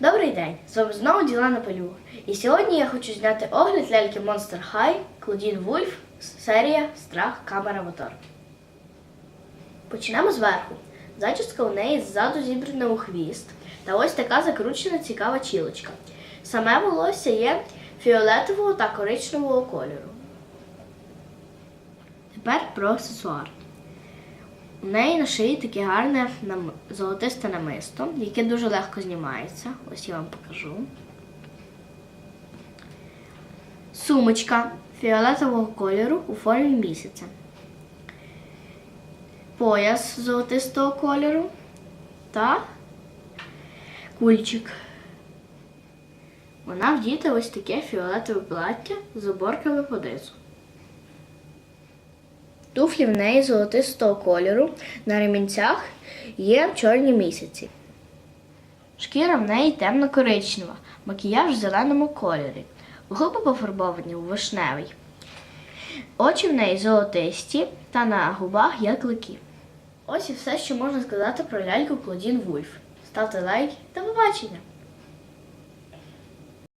Добрий день! З вами знову Ділана Пелюга. І сьогодні я хочу зняти огляд ляльки Monster High Claudine Wolf, серія Страх камера мотор. Почнемо зверху. Зачіска у неї ззаду зібрана у хвіст, та ось така закручена цікава чілочка. Саме волосся є фіолетового та коричневого кольору. Тепер про аксесуар. У неї на шиї таке гарне золотисте намисто, яке дуже легко знімається. Ось я вам покажу. Сумочка фіолетового кольору у формі місяця. Пояс золотистого кольору та кульчик. Вона вдіта ось таке фіолетове плаття з оборками понизу. Туфлі в неї золотистого кольору, на ремінцях є чорні місяці. Шкіра в неї темно-коричнева, макіяж в зеленому кольорі. Губи пофарбовані у вишневий. Очі в неї золотисті та на губах є клики. Ось і все, що можна сказати про ляльку Клодін Вульф. Ставте лайк та побачення!